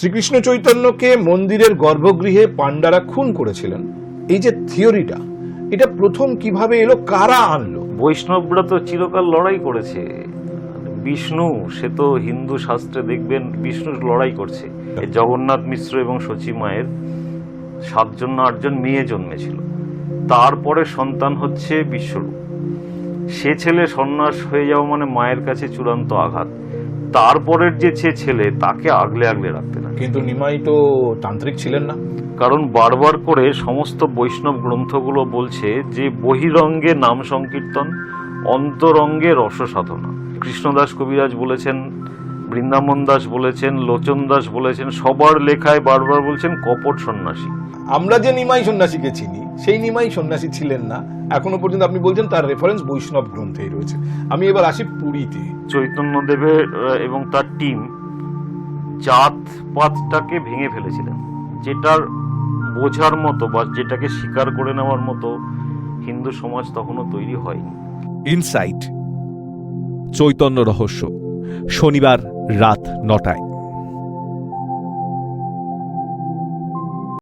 শ্রীকৃষ্ণ চৈতন্যকে মন্দিরের গর্ভগৃহে পাণ্ডারা খুন করেছিলেন। এই যে থিওরিটা, এটা প্রথম কীভাবে এলো, কারা আনলো? বৈষ্ণবরা তো চিরকাল লড়াই করেছে। বিষ্ণু, সে তো হিন্দু শাস্ত্রে দেখবেন বিষ্ণু লড়াই করছে। জগন্নাথ মিশ্র এবং সচী মায়ের সাতজন না আটজন মেয়ে জন্মেছিল। তারপরে সন্তান হচ্ছে বিশ্বরূপ। সে ছেলে সন্ন্যাস হয়ে যাওয়া মানে মায়ের কাছে চূড়ান্ত আঘাত। তারপরের যে ছেলে তাকে আগলে আগলে রাখতে না কিন্তু নিমাই তো তান্ত্রিক ছিলেন না। কারণ বারবার করে সমস্ত বৈষ্ণব গ্রন্থগুলো বলছে যে বহিরঙ্গে নাম সংকীর্তন অন্তরঙ্গে রস সাধনা কৃষ্ণদাস কবিরাজ বলেছেন বৃন্দাবন দাস বলেছেন লোচন দাস বলেছেন সবার লেখায় বারবার বলছেন কপট সন্ন্যাসী। আমরা যে নিমাই সন্ন্যাসীকে চিনি সেই নিমাই সন্ন্যাসী ছিলেন না। এখনও পর্যন্ত আপনি বলছেন তার রেফারেন্স বৈষ্ণব গ্রন্থেই রয়েছে। আমি এবার আসি পুরীতে। চৈতন্যদেবের এবং তার টিম জাতপাতটাকে ভেঙে ফেলেছিলেন। যেটার বোঝার মতো বা যেটাকে স্বীকার করে নেওয়ার মতো হিন্দু সমাজ তখনও তৈরি হয়নি। ইনসাইট চৈতন্য রহস্য শনিবার রাত নটায়।